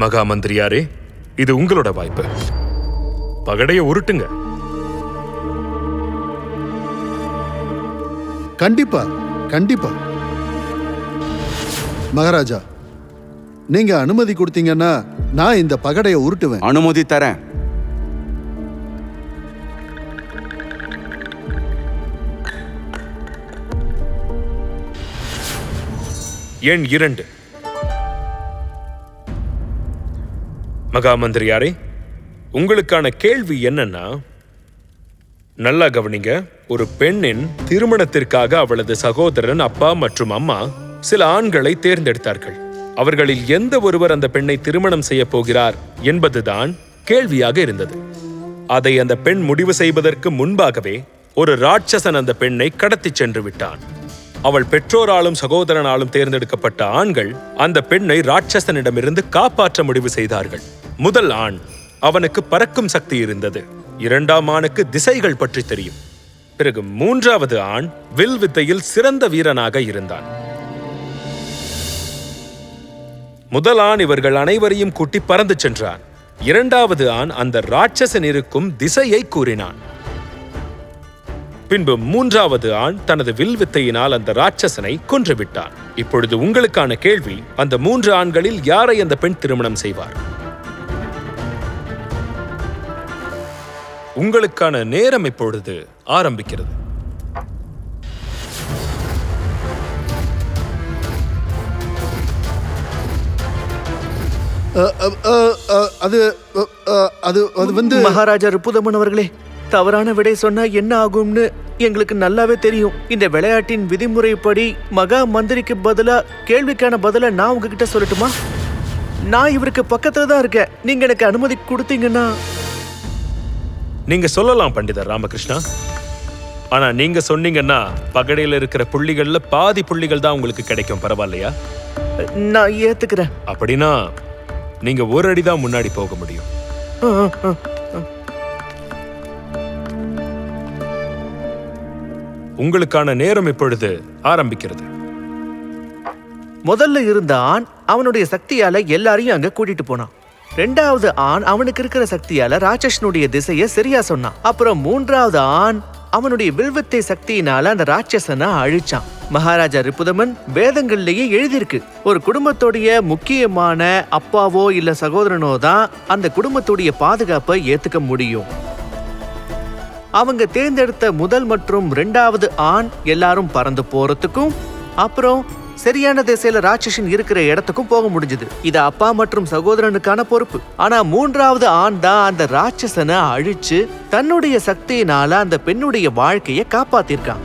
மகா மந்திரியாரே இது உங்களோட வாய்ப்பு. பகடைய உருட்டுங்க. கண்டிப்பா கண்டிப்பா. மகாராஜா நீங்க அனுமதி கொடுத்தீங்கன்னா நான் இந்த பகடையை உருட்டுவேன். அனுமதி தரேன். எண் இரண்டு. மகா மந்திரியாரே உங்களுக்கான கேள்வி என்னன்னா நல்லா கவனிங்க ஒரு பெண்ணின் திருமணத்திற்காக அவளது சகோதரன் அப்பா மற்றும் அம்மா சில ஆண்களை தேர்ந்தெடுத்தார்கள். அவர்களில் எந்த ஒருவர் அந்த பெண்ணை திருமணம் செய்ய போகிறார் என்பதுதான் கேள்வியாக இருந்தது. அதை அந்த பெண் முடிவு செய்வதற்கு முன்பாகவே ஒரு ராட்சசன் அந்த பெண்ணை கடத்திச் சென்று விட்டான். அவள் பெற்றோராலும் சகோதரனாலும் தேர்ந்தெடுக்கப்பட்ட ஆண்கள் அந்த பெண்ணை ராட்சசனிடமிருந்து காப்பாற்ற முடிவு செய்தார்கள். முதல் ஆண் அவனுக்கு பறக்கும் சக்தி இருந்தது. இரண்டாம் ஆணுக்கு திசைகள் பற்றி தெரியும். பிறகு மூன்றாவது ஆண் வில் வித்தையில் சிறந்த வீரனாக இருந்தான். முதல் ஆண் இவர்கள் அனைவரையும் கூட்டி பறந்து சென்றான். இரண்டாவது ஆண் அந்த ராட்சசன் இருக்கும் திசையை கூறினான். பின்பு மூன்றாவது ஆண் தனது வில் வித்தையினால் அந்த ராட்சசனை கொன்றுவிட்டான். இப்பொழுது உங்களுக்கான கேள்வி அந்த மூன்று ஆண்களில் யாரை அந்த பெண் திருமணம் செய்வார்? உங்களுக்கான நேரம் இப்பொழுது ஆரம்பிக்கிறது. அது அது வந்து மகாராஜா ரிப்புதமன் அவர்களே தவறான விடை சொன்னா என்ன ஆகும்னு எங்களுக்கு நல்லாவே தெரியும். இந்த விளையாட்டின் விதிமுறைப்படி மகா மந்திரிக்கு பதிலா கேள்விக்கான பதில நான் உங்ககிட்ட சொல்லட்டுமா? நான் இவருக்கு பக்கத்துல தான் இருக்கேன். நீங்க எனக்கு அனுமதி கொடுத்தீங்கன்னா? நீங்க சொல்லலாம் பண்டிதர் ராமகிருஷ்ணா. ஆனா நீங்க சொன்னீங்கன்னா பகடையில இருக்கிற புள்ளிகள்ல பாதி புள்ளிகள் தான் உங்களுக்கு கிடைக்கும் பரவாயில்லையா? நான் ஏத்துக்கிறேன். அப்படின்னா நீங்க ஒரு அடி தான் முன்னாடி போக முடியும். உங்களுக்கான நேரம் இப்பொழுது ஆரம்பிக்கிறது. முதல்ல இருந்த ஆண் அவனுடைய சக்தியால எல்லாரையும் அங்க கூட்டிட்டு போனான். ரெண்டாவது ஆண் அவனுக்கு இருக்கிற சக்தியால ராட்சசனுடைய திசையை சரியா சொன்னான். அப்புறம் மூன்றாவது ஆண் அவனுடைய வில்வத்தை சக்தியினால அந்த ராட்சசனை அழிச்சான். மகாராஜா ரிப்புதமன் வேதங்கள்லயே எழுதியிருக்கு. ஒரு குடும்பத்துடைய முக்கியமான அப்பாவோ இல்ல சகோதரனோ தான் அந்த குடும்பத்துடைய பாதுகாப்பை ஏத்துக்க முடியும். அவங்க தேர்ந்தெடுத்த முதல் மற்றும் ரெண்டாவது ஆண் எல்லாரும் பறந்து போறதுக்கும் அப்புறம் சரியான திசையில ராட்சசன் இருக்கிற இடத்துக்கும் போக முடிஞ்சது. இது அப்பா மற்றும் சகோதரனுக்கான பொறுப்பு. ஆனா மூன்றாவது ஆண் தான் அந்த ராட்சசனை அழிச்சு தன்னுடைய சக்தியினால அந்த பெண்ணுடைய வாழ்க்கையை காப்பாத்திருக்கான்.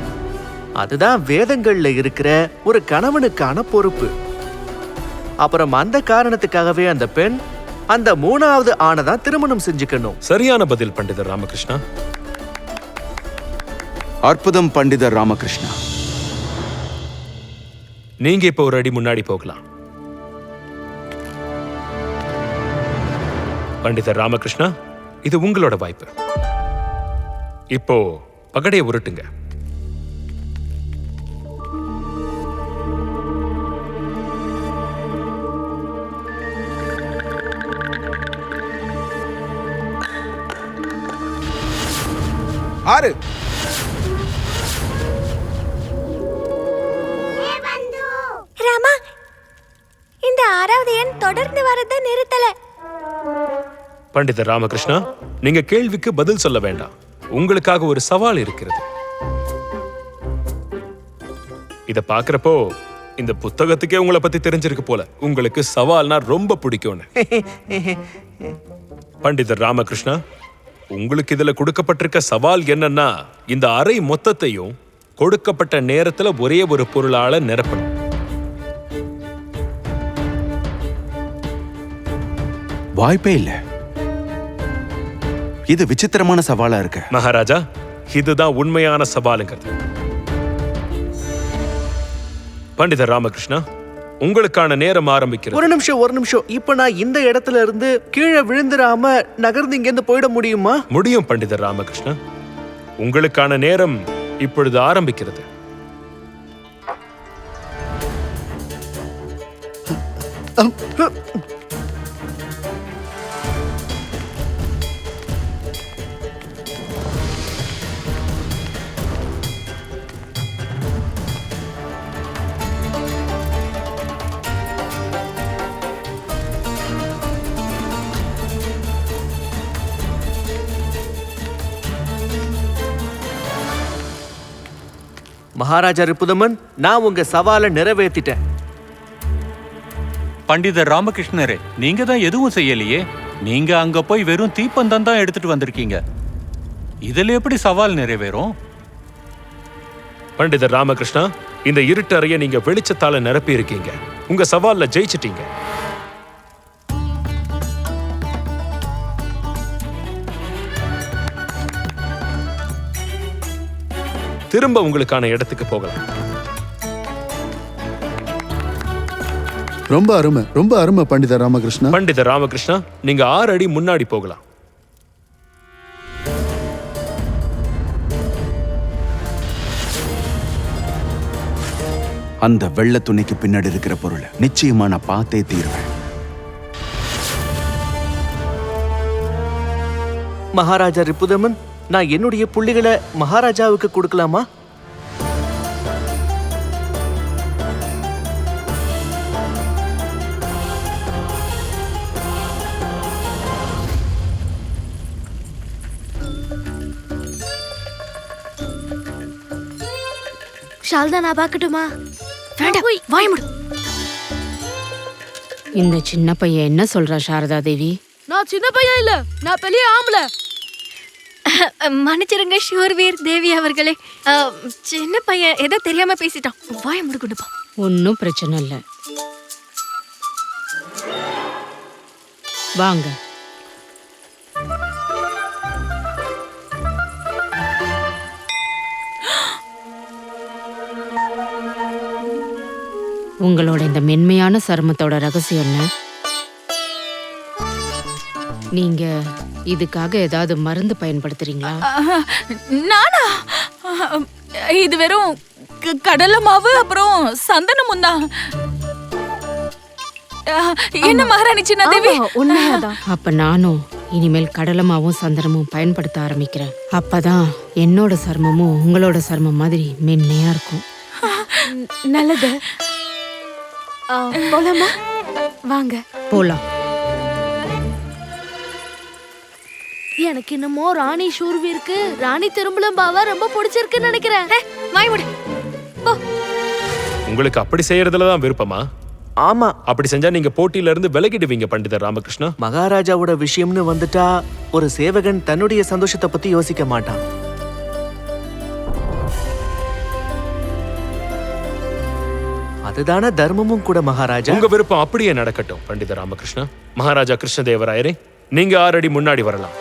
அதுதான் வேதங்கள்ல இருக்கிற ஒரு கணவனுக்கான பொறுப்பு. அப்புறம் அந்த காரணத்துக்காகவே அந்த பெண் அந்த மூணாவது ஆணை தான் திருமணம் செஞ்சுக்கணும். சரியான பதில் பண்டிதர் ராமகிருஷ்ணா. அற்புதம் பண்டிதர் ராமகிருஷ்ணா. நீங்க இப்ப ஒரு அடி முன்னாடி போகலாம். பண்டிதர் ராமகிருஷ்ணா இது உங்களோட வாய்ப்பு. இப்போ பகடையை உருட்டுங்க. ஆறு. பண்டிதர் ராமகிருஷ்ணா நீங்க கேள்விக்கு பதில் சொல்ல வேண்டாம். உங்களுக்காக ஒரு சவால் இருக்கிறது. இத பாக்குறப்போ இந்த புத்தகத்துக்கே உங்களை பத்தி தெரிஞ்சிருக்கு போல. உங்களுக்கு சவால்னா ரொம்ப பிடிக்கும்னு. பண்டிதர் ராமகிருஷ்ணா உங்களுக்கு இதுல கொடுக்கப்பட்டிருக்க சவால் என்னன்னா இந்த அறை மொத்தத்தையும் கொடுக்கப்பட்ட நேரத்துல ஒரே ஒரு பொருளால நிரப்பணும். வாய்ப்பே இல்லை. இது விசித்திரமான சவாலா இருக்கு. மகாராஜா இதுதான் உண்மையான சவாலுங்கிறது பண்டிதர் ராமகிருஷ்ணா உங்களுக்கான நேரம் ஆரம்பிக்கிறது. ஒரு நிமிஷம் ஒரு நிமிஷம். இப்ப நான் இந்த இடத்துல இருந்து கீழே விழுந்துராம நகர்ந்து இங்க இருந்து போயிட முடியுமா? முடியும் பண்டிதர் ராமகிருஷ்ணா. உங்களுக்கான நேரம் இப்பொழுது ஆரம்பிக்கிறது. மகாராஜா ரிப்புதமன் நான் உங்க சவாலை நிறைவேற்றிட்டேன் பண்டிதர் ராமகிருஷ்ணரே நீங்க தான் எதுவும் செய்யலையே? நீங்க அங்க போய் வெறும் தீப்பந்தம் தான் எடுத்துட்டு வந்திருக்கீங்க. இதுல எப்படி சவால் நிறைவேறும்? பண்டிதர் ராமகிருஷ்ணா இந்த இருட்டு அறைய நீங்க வெளிச்சத்தால நிரப்பி இருக்கீங்க உங்க சவால்ல ஜெயிச்சிட்டீங்க. திரும்ப உங்களுக்கான இடத்துக்கு போகலாம். ரொம்ப அருமை ரொம்ப அருமை பண்டித ராமகிருஷ்ணா. பண்டிதர் ராமகிருஷ்ணா நீங்க ஆறு அடி முன்னாடி போகலாம். அந்த வெள்ளை துணிக்கு பின்னாடி இருக்கிற பொருளை நிச்சயமா நான் பார்த்தே தீருவேன். மகாராஜா ரிப்புதமன் நான் என்னுடைய புள்ளிகளை மகாராஜாவுக்கு கொடுக்கலாமா? ஷால்தா நான் பார்க்கட்டுமா? வேண்டாம் வாய முடு. இந்த சின்ன பையன் என்ன சொல்றா சாரதா தேவி? நான் சின்ன பையன் இல்ல. நான் பெரிய ஆம்பளை. மன்னிச்சிருங்க ஷூர்வீர் தேவி அவர்களே. சின்ன பையன் ஏதோ தெரியாம பேசிட்டான். வாய முடுக்குண்டுப்பா ஒன்றும் பிரச்சனை இல்லை. வாங்க. உங்களோட இந்த மென்மையான சருமத்தோட ரகசியம் என்ன? நீங்க இதுக்காக ஏதாவது மருந்து பயன்படுத்துறீங்களா? நானா? இது வெறும் கடலை மாவு அப்புறம் சந்தனமும் தான் என்ன மகாராணி சின்ன தேவி? உண்மையாதான். அப்ப நானும் இனிமேல் கடலமாவும் சந்தனமும் பயன்படுத்த ஆரம்பிக்கிறேன். அப்பதான் என்னோட சர்மமும் உங்களோட சர்மம் மாதிரி மென்மையா இருக்கும். நல்லது. போலாமா? வாங்க. போலாம். எனக்கு என்னமோ ராணி ஷூர்வீருக்கு ராணி திரும்பலம்பாவா ரொம்ப பிடிச்சிருக்குன்னு நினைக்கிறேன். வாய் முடு. உங்களுக்கு அப்படி செய்யறதுல தான் விருப்பமா? ஆமா. அப்படி செஞ்சா நீங்க போட்டியில இருந்து விலகிடுவீங்க பண்டிதர் ராமகிருஷ்ணா. மகாராஜாவோட விஷயம்னு வந்துட்டா ஒரு சேவகன் தன்னுடைய சந்தோஷத்தை பத்தி யோசிக்க மாட்டான். அதுதானே தர்மமும் கூட மகாராஜா. உங்க விருப்பம் அப்படியே நடக்கட்டும் பண்டிதர் ராமகிருஷ்ணா. மகாராஜா கிருஷ்ணதேவராயரே நீங்க ஆறு அடி முன்னாடி வரலாம்.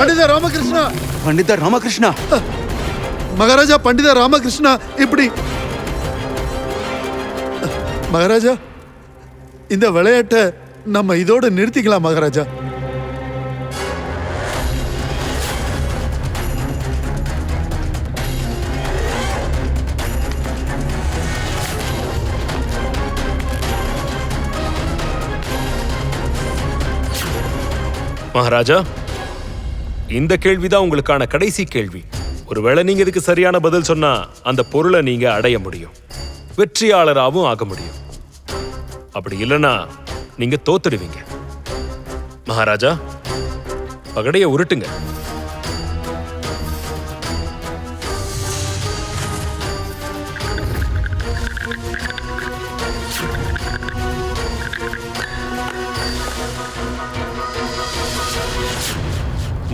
பண்டித ராமகிருஷ்ணா. பண்டிதர் ராமகிருஷ்ணா. மகாராஜா பண்டித ராமகிருஷ்ணா இப்படி. மகாராஜா இந்த விளையாட்டை நம்ம இதோட நிறுத்திக்கலாம் மகாராஜா. மகாராஜா இந்த கேள்விதான் உங்களுக்கான கடைசி கேள்வி. ஒருவேளை நீங்க இதுக்கு சரியான பதில் சொன்னா அந்த பொருளை நீங்க அடைய முடியும். வெற்றியாளராகவும் ஆக முடியும். அப்படி இல்லைன்னா நீங்க தோத்துடுவீங்க. மகாராஜா பகடையை உருட்டுங்க.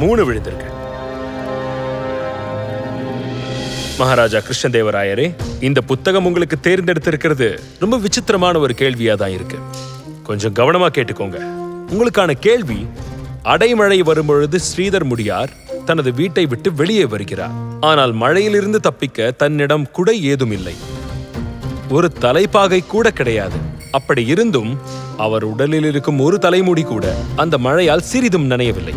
மூணு விழுந்திருக்கு. மகாராஜா கிருஷ்ணதேவராயரே இந்த புத்தகம் உங்களுக்கு தேர்ந்தெடுத்திருக்கிறது ரொம்ப விசித்திரமான ஒரு கேள்வியா தான் இருக்கு. கொஞ்சம் கவனமா கேட்டுக்கோங்க. உங்களுக்கான கேள்வி அடைமழை வரும்பொழுது ஸ்ரீதர் முடியார் தனது வீட்டை விட்டு வெளியே வருகிறார். ஆனால் மழையிலிருந்து தப்பிக்க தன்னிடம் குடை ஏதும் இல்லை ஒரு தலைப்பாகை கூட கிடையாது. அப்படி இருந்தும் அவர் உடலில் இருக்கும் ஒரு தலைமுடி கூட அந்த மழையால் சிறிதும் நனையவில்லை.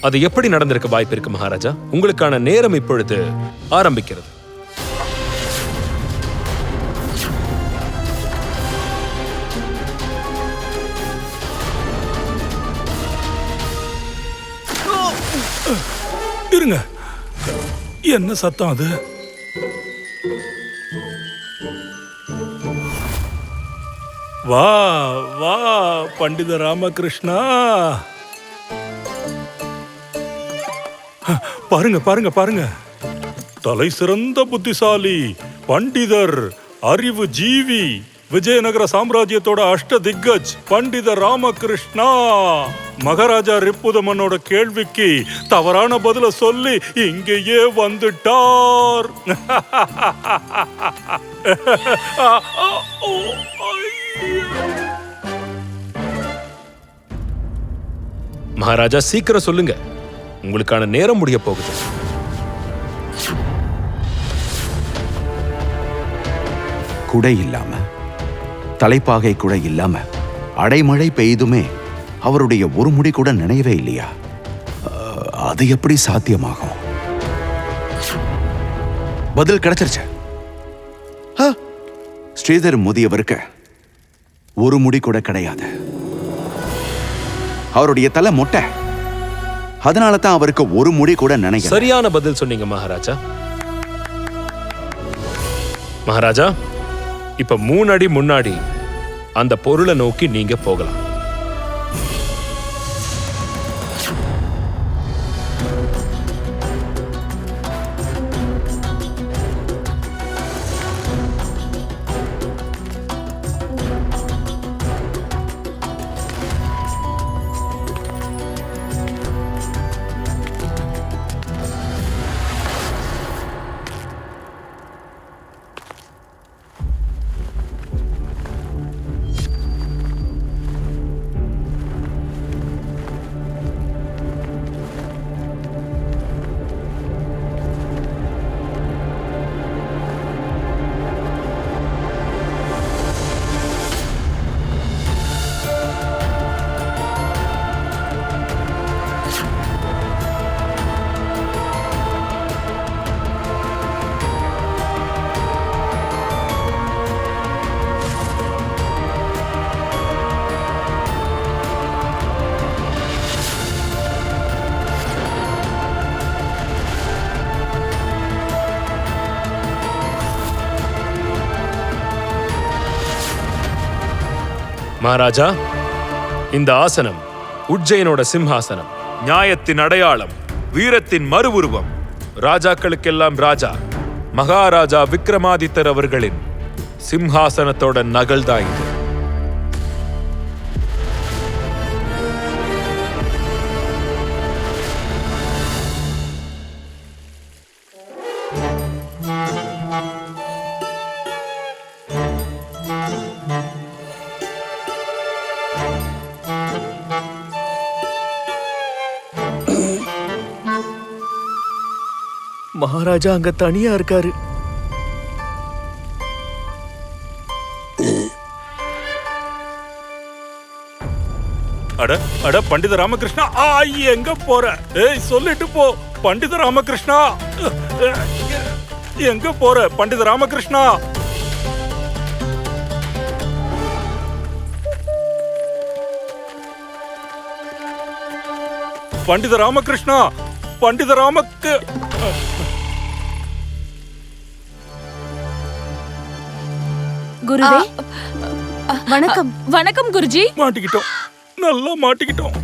அது எப்படி நடந்திருக்க வாய்ப்பு இருக்கு மகாராஜா? உங்களுக்கான நேரம் இப்பொழுது ஆரம்பிக்கிறது. இருங்க. என்ன சத்தம் அது? வா வா பண்டித ராமகிருஷ்ணா. பாருங்க பாருங்க பாருங்க. தலை சிறந்த புத்திசாலி பண்டிதர் அறிவு ஜீவி விஜயநகர சாம்ராஜ்யத்தோட அஷ்ட திக்கஜ் பண்டித ராமகிருஷ்ணா. மகாராஜா ரிப்புதமனோட கேள்விக்கு தவறான பதில சொல்லி இங்கேயே வந்துட்டார். மகாராஜா சீக்கிரம் சொல்லுங்க. உங்களுக்கான நேரம் முடிய போகுது. குடை இல்லாம தலைப்பாகை கூட இல்லாம அடைமழை பெய்துமே அவருடைய ஒரு முடி கூட நினைவே இல்லையா? அது எப்படி சாத்தியமாகும்? பதில் கிடைச்சிருச்சு. ஸ்ரீதர் முதியவருக்கு ஒரு முடி கூட கிடையாது. அவருடைய தலை மொட்டை. அதனால தான் அவருக்கு ஒரு முடி கூட நினைக்க சரியான பதில் சொன்னீங்க மகாராஜா. மகாராஜா இப்ப மூணு அடி முன்னாடி அந்த பொருளை நோக்கி நீங்க போகலாம். மகாராஜா இந்த ஆசனம் உஜ்ஜயனோட சிம்ஹாசனம் நியாயத்தின் அடையாளம் வீரத்தின் மறு உருவம் ராஜாக்களுக்கெல்லாம் ராஜா மகாராஜா விக்ரமாதித்தர் அவர்களின் சிம்ஹாசனத்தோட நகல்தான் இது மகாராஜா அங்க தனியா இருக்காரு. அட அட பண்டித ராமகிருஷ்ணா ஆ எங்க போற? ஏய் சொல்லிட்டு போ பண்டித ராமகிருஷ்ணா. எங்க போற பண்டித ராமகிருஷ்ணா? பண்டித ராமகிருஷ்ணா பண்டித ராமக்கு குருவே. வணக்கம். வணக்கம் குருஜி. மாட்டிக்கிட்டோம். நல்லா மாட்டிக்கிட்டோம்.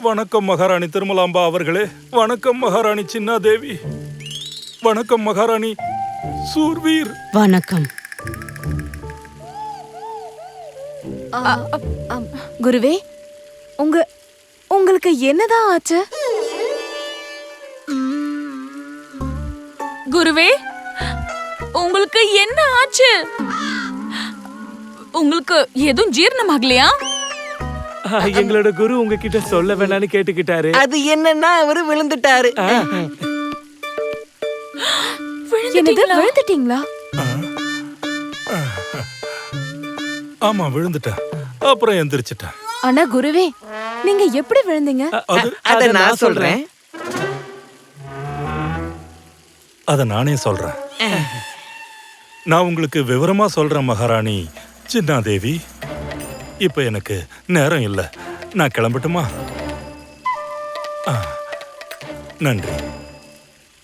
வணக்கம் மகாராணி திருமலாம்பா அவர்களே. வணக்கம் மகாராணி சின்னாதேவி. வணக்கம் மகாராணி சூர்வீர். வணக்கம். குருவே உங்க உங்களுக்கு என்னதான் ஆச்சு? குருவே உங்களுக்கு என்ன ஆச்சு? உங்களுக்கு எதுவும் ஜீரணமாகலையா? எங்களோட குரு உங்ககிட்ட சொல்ல வேணாம்னு கேட்டுக்கிட்டாரு. அது என்னன்னா அவரு விழுந்துட்டாரு. விழுந்துட்டீங்களா? ஆமா விழுந்துட்டேன் அப்புறம் எந்திரிச்சிட்டேன் ஆனா குருவே நீங்க எப்படி விழுந்தீங்க? அது அத நான் சொல்றேன். அத நானே சொல்றேன். நான் உங்களுக்கு விவரமா சொல்றேன் மகாராணி. சின்னாதேவி இப்ப எனக்கு நேரம் இல்ல. நான் கிளம்பட்டுமா? நன்றி.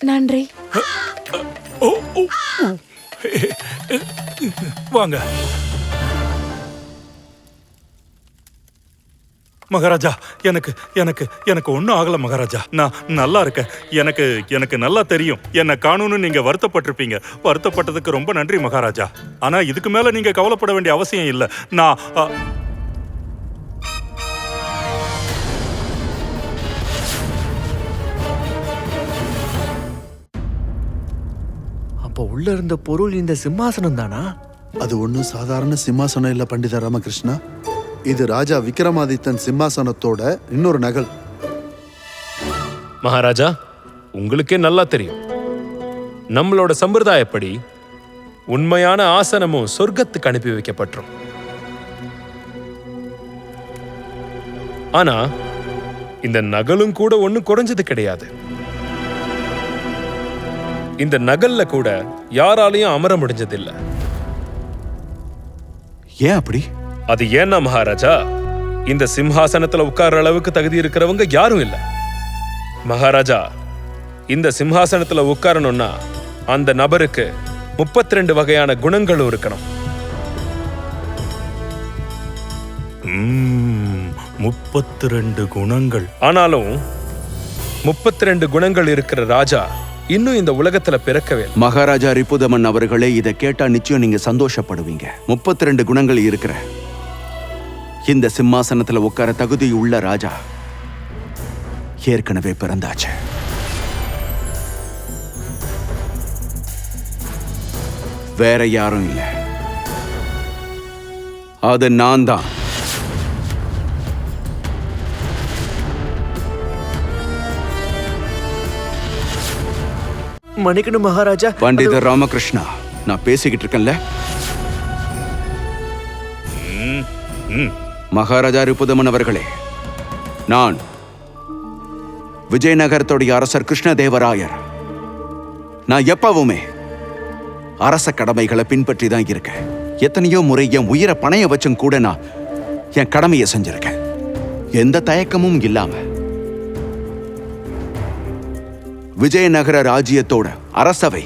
நன்றி. ஓ, ஓ, ஓ. வாங்க. மகாராஜா எனக்கு எனக்கு எனக்கு ஒன்றும் ஆகல மகாராஜா. நான் நல்லா இருக்கேன். எனக்கு எனக்கு நல்லா தெரியும். என்ன காணும்னு நீங்க வருத்தப்பட்டிருப்பீங்க. வருத்தப்பட்டதுக்கு ரொம்ப நன்றி மகாராஜா. ஆனா இதுக்கு மேல நீங்க கவலைப்பட வேண்டிய அவசியம் இல்லை. நான் அப்போ உள்ள இருந்த பொருள் இந்த சிம்மாசனம் தானா? அது ஒன்றும் சாதாரண சிம்மாசனம் இல்ல பண்டித ராமகிருஷ்ணா. இது ராஜா விக்ரமாதித்தன் சிம்மாசனத்தோட இன்னொரு நகல். மகாராஜா உங்களுக்கே நல்லா தெரியும். நம்மளோட சம்பிரதாயப்படி உண்மையான ஆசனமும் சொர்க்கத்துக்கு அனுப்பி வைக்கப்பட்டுரும். ஆனா இந்த நகலும் கூட ஒண்ணும் குறைஞ்சது கிடையாது. இந்த நகல்ல கூட யாராலையும் அமர முடிஞ்சதில்லை. ஏன் அப்படி? அது ஏன்னா மகாராஜா? இந்த சிம்ஹாசனத்துல உட்கார்ற அளவுக்கு தகுதி இருக்கிறவங்க யாரும் இல்ல. மகாராஜா இந்த சிம்ஹாசனத்துல உட்காரணும்னா அந்த நபருக்கு 32 வகையான குணங்களும் இருக்கணும். முப்பத்து ரெண்டு குணங்கள். ஆனாலும் 32 குணங்கள் இருக்கிற ராஜா இன்னும் இந்த உலகத்துல பிறக்கவே மகாராஜா ரிப்புதமன் அவர்களே இதை கேட்டா நிச்சயம் நீங்க சந்தோஷப்படுவீங்க. முப்பத்தி ரெண்டு குணங்கள் இருக்கிற இந்த சிம்மாசனத்துல உட்கார தகுதி உள்ள ராஜா ஏற்கனவே பிறந்தாச்சு. வேற யாரும் இல்ல. அது நான் தான். மன்னிக்கணும் மகாராஜா. பண்டிதர் ராமகிருஷ்ணா நான் பேசிக்கிட்டு இருக்கேன்ல. ம், ம். மகாராஜா ரிபுதமன் அவர்களே நான் விஜயநகரத்துடைய அரசர் கிருஷ்ணதேவராயர். நான் எப்பவுமே அரச கடமைகளை பின்பற்றி தான் இருக்கேன். எத்தனையோ முறை என் உயிரை பணைய வச்சும் கூட நான் என் கடமையை செஞ்சிருக்கேன். எந்த தயக்கமும் இல்லாம விஜயநகர ராஜ்யத்தோட அரசவை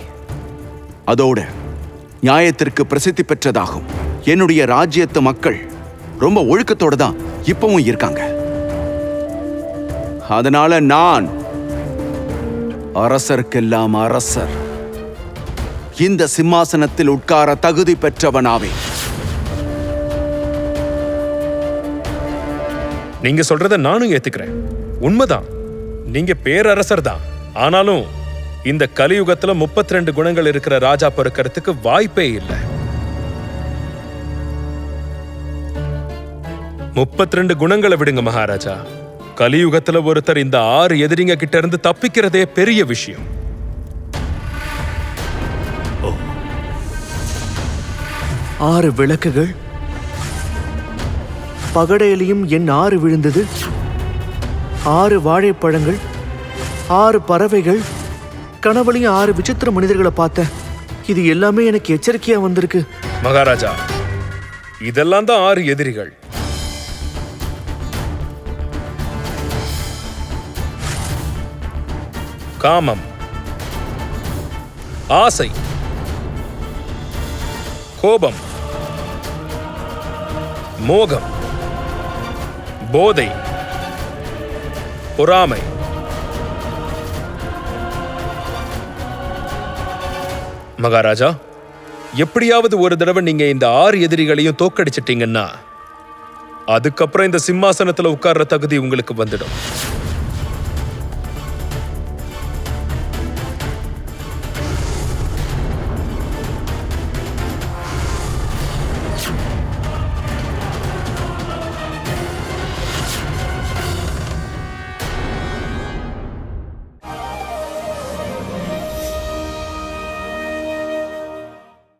அதோட நியாயத்திற்கு பிரசித்தி பெற்றதாகும் என்னுடைய ராஜ்யத்து மக்கள் ரொம்ப ஒழுக்கத்தோட தான் இப்பவும் இருக்காங்க. அதனால நான் அரசருக்கெல்லாம் அரசர். இந்த சிம்மாசனத்தில் உட்கார தகுதி பெற்றவனாவே. நீங்க சொல்றத நானும் ஏத்துக்கிறேன். உண்மைதான். நீங்க பேரரசர் தான் ஆனாலும் இந்த கலியுகத்துல 32 குணங்கள் இருக்கிற ராஜா பிறக்கிறதுக்கு வாய்ப்பே இல்லை. 32 குணங்களை விடுங்க மகாராஜா. கலியுகத்துல ஒருத்தர் இந்த ஆறு எதிரிங்க கிட்ட இருந்து தப்பிக்கிறதே பெரிய விஷயம். ஆறு விளக்குகள். பகடையிலையும் என் ஆறு விழுந்தது. ஆறு வாழைப்பழங்கள் ஆறு பறவைகள் கனவுலையும் ஆறு விசித்திர மனிதர்களை பார்த்தேன். இது எல்லாமே எனக்கு எச்சரிக்கையா வந்திருக்கு. மகாராஜா இதெல்லாம் தான் ஆறு எதிரிகள். காமம். ஆசை. கோபம். மோகம். போதை. பொறாமை. மகாராஜா எப்படியாவது ஒரு தடவை நீங்க இந்த ஆறு எதிரிகளையும் தோக்கடிச்சிட்டீங்கன்னா அதுக்கப்புறம் இந்த சிம்மாசனத்துல உட்கார்ற தகுதி உங்களுக்கு வந்துடும்.